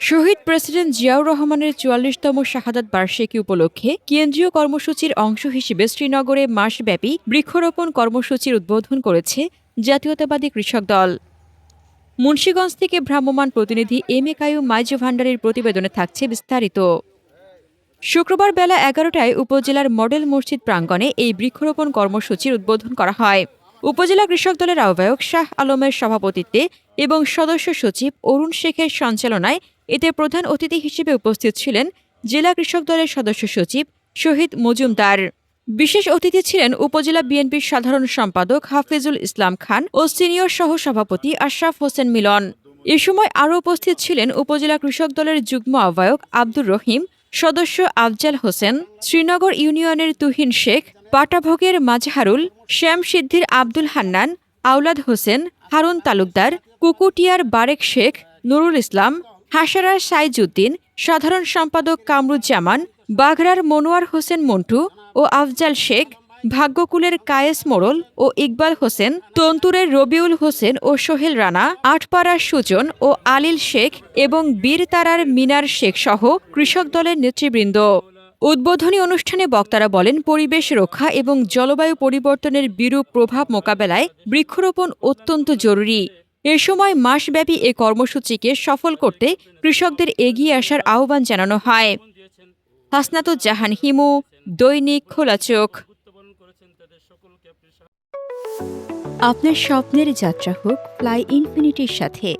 শহীদ president Ziaur রহমানের চুয়াল্লিশতম শাহাদাত বার্ষিকী উপলক্ষে কেন্দ্রীয় কর্মসূচির অংশ হিসেবে শ্রীনগরে মাসব্যাপী বৃক্ষরোপণ কর্মসূচির উদ্বোধন করেছে জাতীয়তাবাদী কৃষক দল। মুন্সীগঞ্জ থেকে ভ্রাম্যমাণ প্রতিনিধি এম এ কায়ু মাইজু ভান্ডারের প্রতিবেদনে থাকছে বিস্তারিত। শুক্রবার বেলা এগারোটায় উপজেলার মডেল মসজিদ প্রাঙ্গণে এই বৃক্ষরোপণ কর্মসূচির উদ্বোধন করা হয়। উপজেলা কৃষক দলের আহ্বায়ক শাহ আলমের সভাপতিত্বে এবং সদস্য সচিব অরুণ শেখের সঞ্চালনায় এতে প্রধান অতিথি হিসেবে উপস্থিত ছিলেন জেলা কৃষক দলের সদস্য সচিব শহীদ মজুমদার। বিশেষ অতিথি ছিলেন উপজেলা বিএনপির সাধারণ সম্পাদক হাফিজুল ইসলাম খান ও সিনিয়র সহ সভাপতি আশরাফ হোসেন মিলন। এ সময় আরও উপস্থিত ছিলেন উপজেলা কৃষক দলের যুগ্ম আহ্বায়ক আব্দুর রহিম, সদস্য আফজাল হোসেন, শ্রীনগর ইউনিয়নের তুহিন শেখ, পাটাভোগের মাজহারুল, শ্যাম সিদ্ধির আব্দুল হান্নান আওলাদ হোসেন, হারুন তালুকদার, কুকুটিয়ার বারেক শেখ, নুরুল ইসলাম, হাসারার সাইজুদ্দিন সাধারণ সম্পাদক কামরুজ্জামান বাঘরার মনোয়ার হোসেন মন্টু ও আফজাল শেখ, ভাগ্যকুলের কায়েস মোড়ল ও ইকবাল হোসেন, তন্তুরের রবিউল হোসেন ও সোহেল রানা আটপাড়ার সুজন ও আলিল শেখ এবং বীরতারার মিনার শেখ সহ কৃষক দলের নেতৃবৃন্দ। উদ্বোধনী অনুষ্ঠানে বক্তারা বলেন, পরিবেশ রক্ষা এবং জলবায়ু পরিবর্তনের বিরূপ প্রভাব মোকাবেলায় বৃক্ষরোপণ অত্যন্ত জরুরি। এ সময় মাসব্যাপী এ কর্মসূচিকে সফল করতে কৃষকদের এগিয়ে আসার আহ্বান জানানো হয়। হাসনাতুজ্জাহান হিমু, দৈনিক খোলা চোখ। আপনার স্বপ্নের যাত্রা হোক ফ্লাই ইনফিনিটির সাথে।